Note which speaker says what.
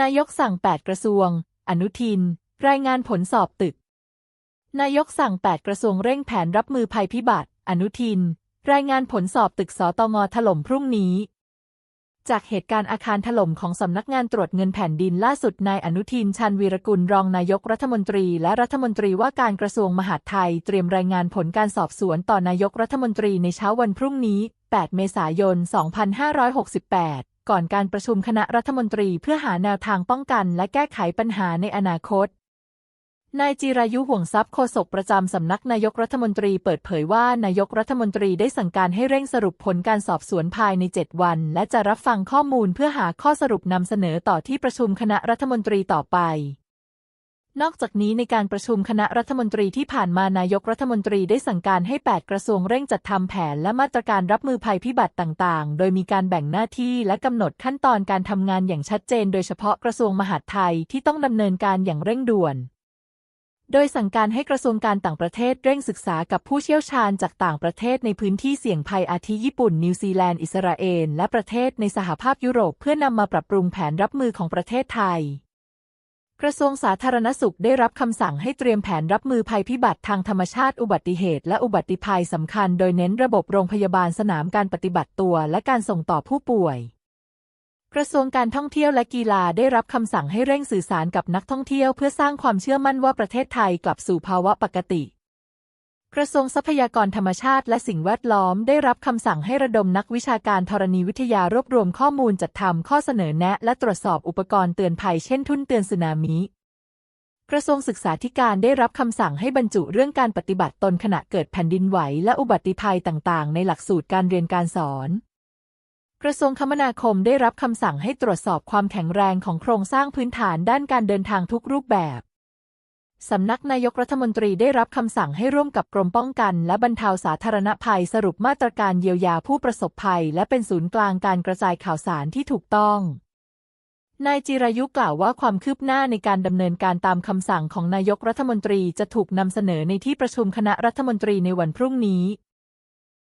Speaker 1: นายกสั่ง 8 กระทรวง อนุทิน รายงานผลสอบตึก นายกสั่ง 8 กระทรวงเร่งแผนรับมือภัยพิบัติ อนุทิน รายงานผลสอบตึกสตงถล่มพรุ่งนี้ จากเหตุการณ์อาคารถล่มของสำนักงานตรวจเงินแผ่นดินล่าสุดนายอนุทินชันวีรกุลรองนายกรัฐมนตรี และรัฐมนตรีว่าการกระทรวงมหาดไทย เตรียมรายงานผลการสอบสวนต่อนายกรัฐมนตรีในเช้าวันพรุ่งนี้ 8 เมษายน 2568 ก่อนการประชุมคณะรัฐมนตรีเพื่อหาแนวทางป้องกัน และแก้ไขปัญหาในอนาคต นายจิรายุห่วงทรัพย์โฆษกประจำสำนักนายกรัฐมนตรีเปิดเผยว่านายกรัฐมนตรีได้สั่งการให้เร่งสรุปผลการสอบสวนภายใน 7 วัน และจะรับฟังข้อมูลเพื่อหาข้อสรุปนำเสนอต่อที่ประชุมคณะรัฐมนตรีต่อไป นอกจากนี้ในการประชุมคณะรัฐมนตรีที่ผ่านมานายกรัฐมนตรีได้สั่งการให้ 8 กระทรวงเร่งจัดทำแผนและมาตรการรับมือภัยพิบัติต่างๆ โดยมีการแบ่งหน้าที่และกำหนดขั้นตอนการทำงานอย่างชัดเจน โดยเฉพาะกระทรวงมหาดไทยที่ต้องดำเนินการอย่างเร่งด่วน โดยสั่งการให้กระทรวงการต่างประเทศเร่งศึกษากับผู้เชี่ยวชาญจากต่างประเทศในพื้นที่เสี่ยงภัยอาทิญี่ปุ่น นิวซีแลนด์ อิสราเอล และประเทศในสหภาพยุโรปเพื่อนำมาปรับปรุงแผนรับมือของประเทศไทย กระทรวงสาธารณสุขได้รับคำสั่งให้เตรียมแผนรับมือภัยพิบัติทางธรรมชาติอุบัติเหตุและอุบัติภัยสำคัญ โดยเน้นระบบโรงพยาบาลสนามการปฏิบัติตัวและการส่งต่อผู้ป่วย กระทรวงการท่องเที่ยวและกีฬาได้รับคำสั่งให้เร่งสื่อสารกับนักท่องเที่ยวเพื่อสร้างความเชื่อมั่นว่าประเทศไทยกลับสู่ภาวะปกติ กระทรวงทรัพยากรธรรมชาติและสิ่งแวดล้อมได้รับคำสั่งให้ระดมนักวิชาการธรณีวิทยารวบรวมข้อมูลจัดทำข้อเสนอแนะ และตรวจสอบอุปกรณ์เตือนภัยเช่น ทุ่นเตือนสึนามิ กระทรวงศึกษาธิการได้รับคำสั่งให้บรรจุเรื่องการปฏิบัติตนขณะเกิดแผ่นดินไหว และอุบัติภัยต่างๆ ในหลักสูตรการเรียนการสอน กระทรวงคมนาคมได้รับคำสั่งให้ตรวจสอบความแข็งแรงของโครงสร้างพื้นฐานด้านการเดินทางทุกรูปแบบ สำนักนายกรัฐมนตรีได้รับคำสั่งให้ร่วมกับกรมป้องกัน และบรรเทาสาธารณภัยสรุปมาตรการเยียวยาผู้ประสบภัย และเป็นศูนย์กลางการกระจายข่าวสารที่ถูกต้องนายจิรายุกล่าวว่าความคืบหน้าในการดำเนินการตามคำสั่งของนายกรัฐมนตรีจะถูกนำเสนอในที่ประชุมคณะรัฐมนตรีในวันพรุ่งนี้